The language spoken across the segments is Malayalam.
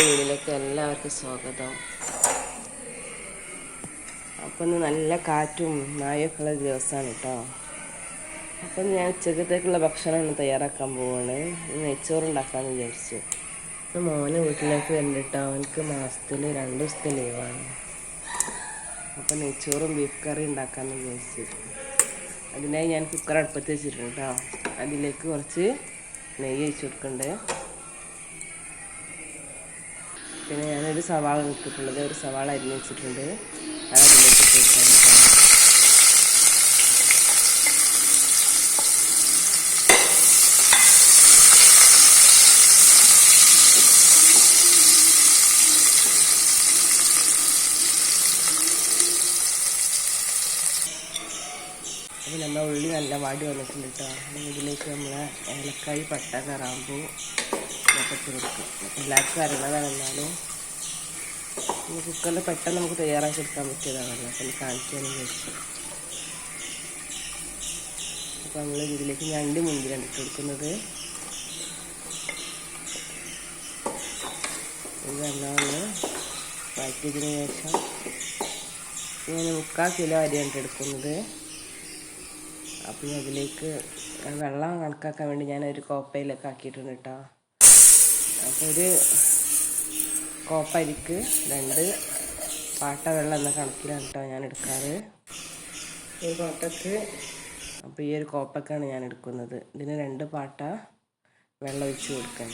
വീടിലേക്ക് എല്ലാവർക്കും സ്വാഗതം. അപ്പം ഇന്ന് നല്ല കാറ്റും നായൊക്കെ ഉള്ള ദിവസമാണ് കേട്ടോ അപ്പം ഞാൻ ഉച്ചക്കത്തേക്കുള്ള ഭക്ഷണമാണ് തയ്യാറാക്കാൻ പോവാണ്. ഇന്ന് നെയ്ച്ചോറ് ഉണ്ടാക്കാമെന്ന് വിചാരിച്ചു. ഇപ്പം മോനെ വീട്ടിലേക്ക് വന്നിട്ടോ അവനക്ക് മാസത്തിൽ രണ്ട് ദിവസത്തെ ലീവാണ്. അപ്പം നെയ്ച്ചോറും ബീഫ് കറി ഉണ്ടാക്കാമെന്ന് വിചാരിച്ചു. അതിനായി ഞാൻ കുക്കർ അടുപ്പത്ത് വെച്ചിട്ടുണ്ട് കേട്ടോ അതിലേക്ക് കുറച്ച് നെയ്യ് ഒഴിച്ചു കൊടുക്കണ്ടേ. പിന്നെ ഞാനൊരു സവാള വെച്ചിട്ടുള്ളത് ഒരു സവാള അരിഞ്ഞ് വെച്ചിട്ടുണ്ട് അത് അതിലേക്ക് ചേർക്കാൻ. അപ്പോൾ നമ്മുടെ ഉള്ളി നല്ല വാടി വന്നിട്ടുണ്ട് കേട്ടോ ഇതിലേക്ക് നമ്മൾ ഏലക്കായി പട്ട കറാമ്പൂ ഇട്ട് കൊടുക്കും എല്ലാവർക്കും ഇനി കുക്കറിൽ പെട്ടെന്ന് നമുക്ക് തയ്യാറാക്കി എടുക്കാൻ പറ്റിയതാണല്ലോ. അപ്പം കാണിക്കാനും വിചാരിച്ചു അപ്പോൾ നമ്മൾ ഇതിലേക്ക് ഞണ്ട് മുന്തിരിയാണ് ഇട്ട് കൊടുക്കുന്നത്. ഇത് ശേഷം ഞാൻ മുക്കാൽ കിലോ അരിയാണ് എടുക്കുന്നത്. അപ്പം ഇനി അതിലേക്ക് വെള്ളം കണക്കാക്കാൻ വേണ്ടി ഞാൻ ഒരു കോപ്പയിലൊക്കെ ആക്കിയിട്ടുണ്ട് കേട്ടോ. അപ്പോൾ ഒരു കോപ്പരിക്ക് രണ്ട് പാട്ട വെള്ളം എന്ന കണക്കിലാണ് കേട്ടോ ഞാൻ എടുക്കാറ്. ഒരു കോട്ടക്ക് അപ്പോൾ ഈ ഒരു കോപ്പക്കാണ് ഞാൻ എടുക്കുന്നത്. ഇതിന് രണ്ട് പാട്ട വെള്ളം ഒഴിച്ച് കൊടുക്കാൻ.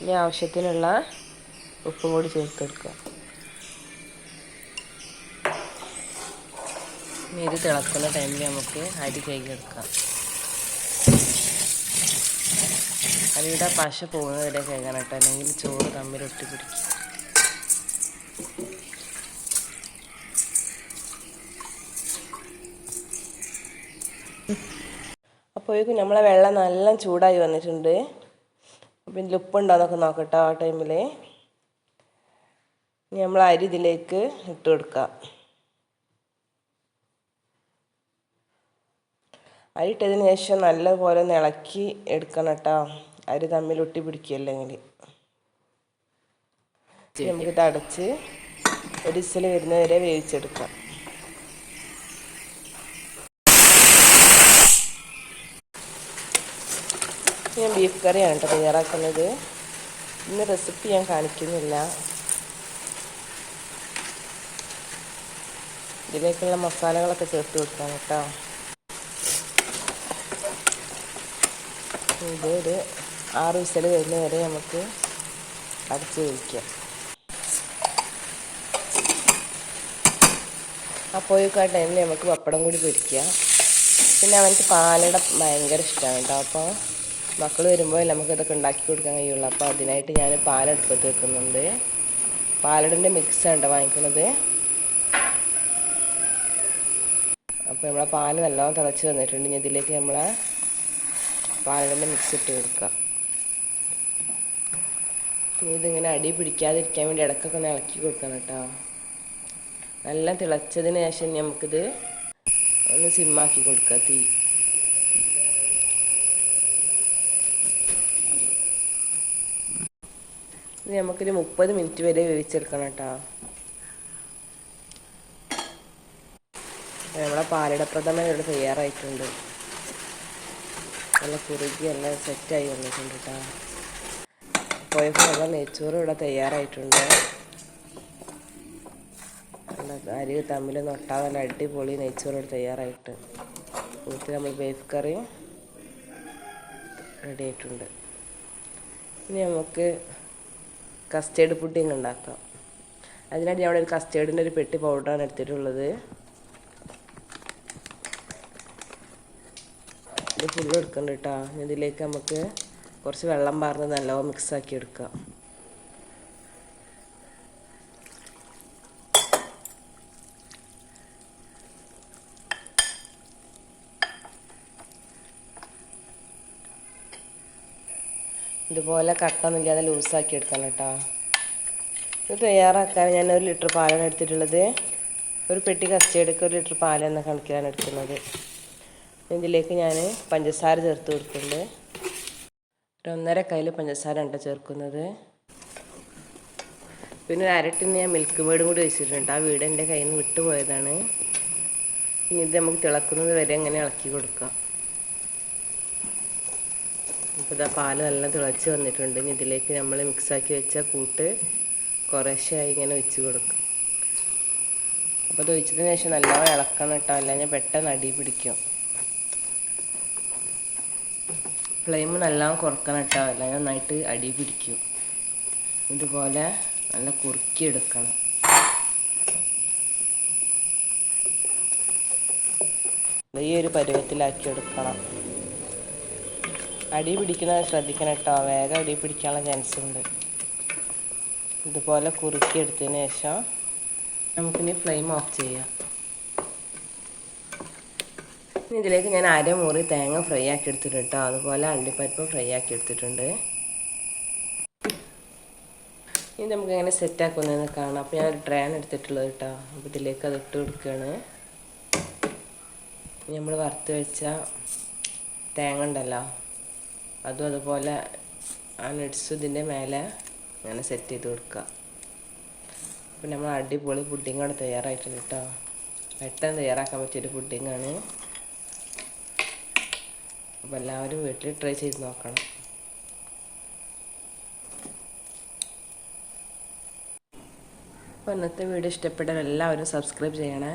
ഇനി ആവശ്യത്തിനുള്ള ഉപ്പും കൂടി ചേർത്തെടുക്കുക ഇനി ഇത് തിളക്കുന്ന ടൈമിൽ നമുക്ക് അരി കഴുകിയെടുക്കാം അരിയുടെ പശ പോകുന്നത് വരെ കഴുകണം കേട്ടോ. അല്ലെങ്കിൽ ചോറ് തമ്മിൽ ഒട്ടിപ്പിടിക്കും. അപ്പോഴേക്കും നമ്മളെ വെള്ളം നല്ല ചൂടായി വന്നിട്ടുണ്ട്. അപ്പം ഇതിൽ ഉപ്പുണ്ടോയെന്നൊക്കെ നോക്കട്ടെ ആ ടൈമിൽ നമ്മൾ അരി ഇതിലേക്ക് ഇട്ട് കൊടുക്കാം. അരി ഇട്ടതിന് ശേഷം നല്ലപോലെ ഒന്ന് ഇളക്കി എടുക്കണം കേട്ടോ. അരി തമ്മിൽ ഒട്ടി പിടിക്കുകയല്ലെങ്കിൽ. നമുക്കിത് അടച്ച് ഒരു വരുന്നവരെ വേവിച്ചെടുക്കാം. ഞാൻ ബീഫ് കറിയാണ് കേട്ടോ തയ്യാറാക്കുന്നത്. ഇന്ന് റെസിപ്പി ഞാൻ കാണിക്കുന്നില്ല. ഇതിലേക്കുള്ള മസാലകളൊക്കെ ചേർത്ത് കൊടുക്കാം കേട്ടോ. ഇത് ഒരു ആറ് വിസൽ വരുന്ന വരെ നമുക്ക് അടച്ച് വയ്ക്കാം അപ്പോഴേക്കും ആ ടൈമിൽ നമുക്ക് പപ്പടം കൂടി പൊരിക്കാം. പിന്നെ അവനക്ക് പാലട ഭയങ്കര ഇഷ്ടമാണ് കേട്ടോ അപ്പോൾ മക്കൾ വരുമ്പോൾ നമുക്ക് ഇതൊക്കെ ഉണ്ടാക്കി കൊടുക്കാൻ കഴിയുള്ളൂ. അപ്പോൾ അതിനായിട്ട് ഞാൻ പാലെടുപ്പത്ത് വെക്കുന്നുണ്ട്. പാലടന്റെ മിക്സാണ് കേട്ടോ വാങ്ങിക്കുന്നത്. അപ്പോൾ നമ്മളെ പാൽ നല്ലോണം തിളച്ച് വന്നിട്ടുണ്ട്. ഇനി ഇതിലേക്ക് നമ്മളെ പാലടന്റെ മിക്സ് ഇട്ട് കൊടുക്കുക. ഇതിങ്ങനെ അടി പിടിക്കാതിരിക്കാൻ വേണ്ടി ഇടക്കൊക്കെ ഒന്ന് ഇളക്കി കൊടുക്കണം കേട്ടോ. നല്ല തിളച്ചതിന് ശേഷം നമുക്കിത് ഒന്ന് സിമ്മാക്കി കൊടുക്കുക തീ. ഇത് നമുക്കൊരു മുപ്പത് മിനിറ്റ് വരെ വേവിച്ചെടുക്കണം കേട്ടോ. നമ്മളെ പാലടപ്രഥമ ഇവിടെ തയ്യാറായിട്ടുണ്ട്. നല്ല കുറുകി നല്ല സെറ്റായി വന്നിട്ടുണ്ട് കേട്ടോ. പോയപ്പോൾ നമ്മളെ നെയ്ച്ചോറ് ഇവിടെ തയ്യാറായിട്ടുണ്ട്. നല്ല അരി തമ്മിൽ നൊട്ടാതെ നല്ല അടിപൊളി നെയ്ച്ചോറ് ഇവിടെ തയ്യാറായിട്ട്. കൂട്ടി നമ്മൾ ബീഫ് കറിയും റെഡി ആയിട്ടുണ്ട്. ഇനി നമുക്ക് കസ്റ്റേർഡ് പുഡിങ് ഉണ്ടാക്കാം. അതിനായിട്ട് ഞാൻ അവിടെ ഒരു കസ്റ്റേർഡിന്റെ ഒരു പെട്ടി പൗഡറാണ് എടുത്തിട്ടുള്ളത്. ഫുള്ള് എടുക്കണ്ട കേട്ടോ ഇതിലേക്ക് നമുക്ക് കുറച്ച് വെള്ളം പാർന്ന് നല്ലോണം മിക്സ് ആക്കി എടുക്കാം. ഇതുപോലെ കട്ടൊന്നുമില്ലാതെ ലൂസാക്കി എടുക്കണം കേട്ടോ ഇത് തയ്യാറാക്കാൻ ഞാൻ ഒരു ലിറ്റർ പാലാണ് എടുത്തിട്ടുള്ളത്. ഒരു പെട്ടി കസ്റ്റേഡ് ഒരു ലിറ്റർ പാലെന്ന കണക്കിലാണ് എടുക്കുന്നത്. ഇതിലേക്ക് ഞാൻ പഞ്ചസാര ചേർത്ത് കൊടുക്കുന്നുണ്ട്. ഒരു ഒന്നര കയ്യിൽ പഞ്ചസാര ഉണ്ട് ചേർക്കുന്നത്. പിന്നെ അരട്ടിന് ഞാൻ മിൽക്ക് മേടും കൂടി വെച്ചിട്ടുണ്ട്. ആ വീട് എന്റെ കയ്യിൽ നിന്ന് വിട്ടുപോയതാണ് ഇനി ഇത് നമുക്ക് തിളക്കുന്നത് വരെ അങ്ങനെ ഇളക്കി കൊടുക്കാം. ഇപ്പോൾ ഇതാ പാൽ നല്ല തിളച്ച് വന്നിട്ടുണ്ട്. ഇനി ഇതിലേക്ക് നമ്മൾ മിക്സാക്കി വെച്ച കൂട്ട് കുറേശ്ശായി ഇങ്ങനെ വെച്ച് കൊടുക്കും. അപ്പോൾ ഇത് ഒഴിച്ചതിന് ശേഷം നല്ലോണം ഇളക്കണം കേട്ടോ അല്ലെങ്കിൽ പെട്ടെന്ന് അടി പിടിക്കും. ഫ്ലെയിം നല്ലോണം കുറക്കണം കേട്ടോ അല്ലെങ്കിൽ നന്നായിട്ട് അടി പിടിക്കും. ഇതുപോലെ നല്ല കുറുക്കി എടുക്കണം. ഈ ഒരു പരുവത്തിലാക്കി എടുക്കണം. അടി പിടിക്കുന്നത് ശ്രദ്ധിക്കണം കേട്ടോ വേഗം അടി പിടിക്കാനുള്ള ചാൻസ് ഉണ്ട്. ഇതുപോലെ കുറുക്കി എടുത്തതിന് ശേഷം നമുക്കിനി ഫ്ലെയിം ഓഫ് ചെയ്യാം. ഇനി ഇതിലേക്ക് ഞാൻ അരമുറി തേങ്ങ ഫ്രൈ ആക്കി എടുത്തിട്ടുണ്ട് കേട്ടോ അതുപോലെ അണ്ടിപ്പരിപ്പ് ഫ്രൈ ആക്കി എടുത്തിട്ടുണ്ട്. ഇനി നമുക്ക് എങ്ങനെ സെറ്റ് ആക്കുന്നതെന്ന് കാണാം. അപ്പോൾ ഞാൻ ഒരു എടുത്തിട്ടുള്ളത് കേട്ടോ അപ്പോൾ ഇതിലേക്ക് അത് ഇട്ട് കൊടുക്കുകയാണ് നമ്മൾ വറുത്ത് വെച്ച തേങ്ങ ഉണ്ടല്ലോ. അതും അതുപോലെ ആ നട്സ് ഇതിന്റെ മേലെ അങ്ങനെ സെറ്റ് ചെയ്ത് കൊടുക്കുക. അപ്പോൾ നമ്മൾ അടിപൊളി പുഡിംഗ് തയ്യാറായിട്ടുണ്ട് കേട്ടോ പെട്ടെന്ന് തയ്യാറാക്കാൻ പറ്റിയൊരു പുഡിങ്ങാണ്. അപ്പോൾ എല്ലാവരും വീട്ടിൽ ട്രൈ ചെയ്ത് നോക്കണം. അപ്പോൾ ഇന്നത്തെ വീഡിയോ ഇഷ്ടപ്പെട്ടാൽ എല്ലാവരും സബ്സ്ക്രൈബ് ചെയ്യണേ.